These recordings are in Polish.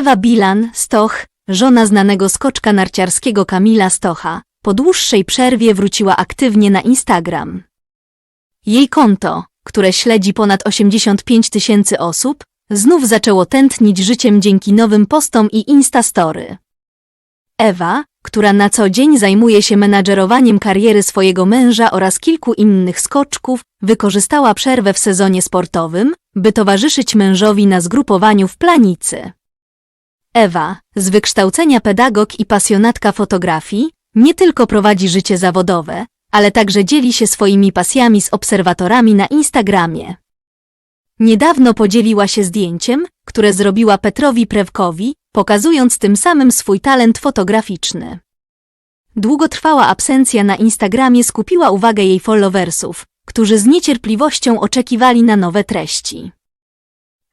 Ewa Bilan, Stoch, żona znanego skoczka narciarskiego Kamila Stocha, po dłuższej przerwie wróciła aktywnie na Instagram. Jej konto, które śledzi ponad 85 tysięcy osób, znów zaczęło tętnić życiem dzięki nowym postom i Instastory. Ewa, która na co dzień zajmuje się menadżerowaniem kariery swojego męża oraz kilku innych skoczków, wykorzystała przerwę w sezonie sportowym, by towarzyszyć mężowi na zgrupowaniu w planicy. Ewa, z wykształcenia pedagog i pasjonatka fotografii, nie tylko prowadzi życie zawodowe, ale także dzieli się swoimi pasjami z obserwatorami na Instagramie. Niedawno podzieliła się zdjęciem, które zrobiła Petrowi Prewkowi, pokazując tym samym swój talent fotograficzny. Długotrwała absencja na Instagramie skupiła uwagę jej followersów, którzy z niecierpliwością oczekiwali na nowe treści.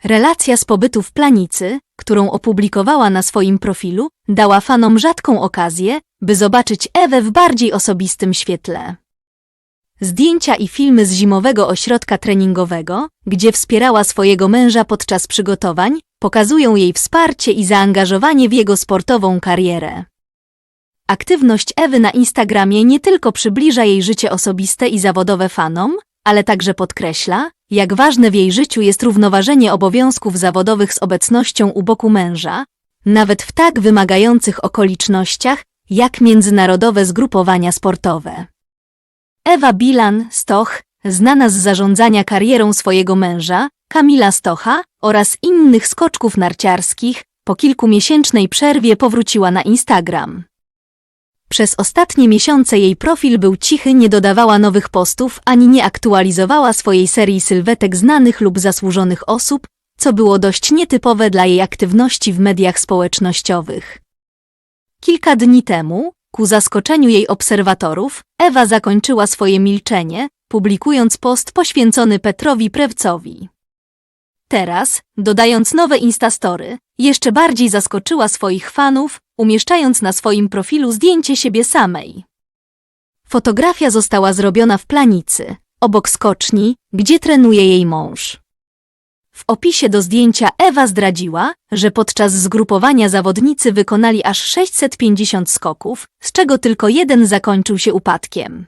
Relacja z pobytu w Planicy, którą opublikowała na swoim profilu, dała fanom rzadką okazję, by zobaczyć Ewę w bardziej osobistym świetle. Zdjęcia i filmy z zimowego ośrodka treningowego, gdzie wspierała swojego męża podczas przygotowań, pokazują jej wsparcie i zaangażowanie w jego sportową karierę. Aktywność Ewy na Instagramie nie tylko przybliża jej życie osobiste i zawodowe fanom, ale także podkreśla, jak ważne w jej życiu jest równoważenie obowiązków zawodowych z obecnością u boku męża, nawet w tak wymagających okolicznościach, jak międzynarodowe zgrupowania sportowe. Ewa Bilan, Stoch, znana z zarządzania karierą swojego męża, Kamila Stocha oraz innych skoczków narciarskich, po kilkumiesięcznej przerwie powróciła na Instagram. Przez ostatnie miesiące jej profil był cichy, nie dodawała nowych postów ani nie aktualizowała swojej serii sylwetek znanych lub zasłużonych osób, co było dość nietypowe dla jej aktywności w mediach społecznościowych. Kilka dni temu, ku zaskoczeniu jej obserwatorów, Ewa zakończyła swoje milczenie, publikując post poświęcony Petrowi Prewcowi. Teraz, dodając nowe Instastory, jeszcze bardziej zaskoczyła swoich fanów, umieszczając na swoim profilu zdjęcie siebie samej. Fotografia została zrobiona w planicy, obok skoczni, gdzie trenuje jej mąż. W opisie do zdjęcia Ewa zdradziła, że podczas zgrupowania zawodnicy wykonali aż 650 skoków, z czego tylko jeden zakończył się upadkiem.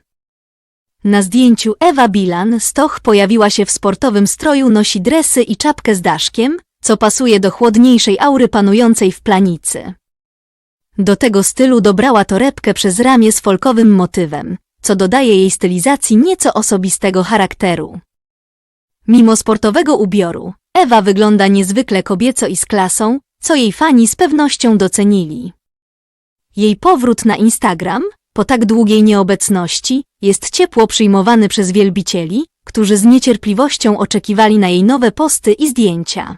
Na zdjęciu Ewa Bilan Stoch pojawiła się w sportowym stroju, nosi dresy i czapkę z daszkiem, co pasuje do chłodniejszej aury panującej w planicy. Do tego stylu dobrała torebkę przez ramię z folkowym motywem, co dodaje jej stylizacji nieco osobistego charakteru. Mimo sportowego ubioru, Ewa wygląda niezwykle kobieco i z klasą, co jej fani z pewnością docenili. Jej powrót na Instagram, po tak długiej nieobecności, jest ciepło przyjmowany przez wielbicieli, którzy z niecierpliwością oczekiwali na jej nowe posty i zdjęcia.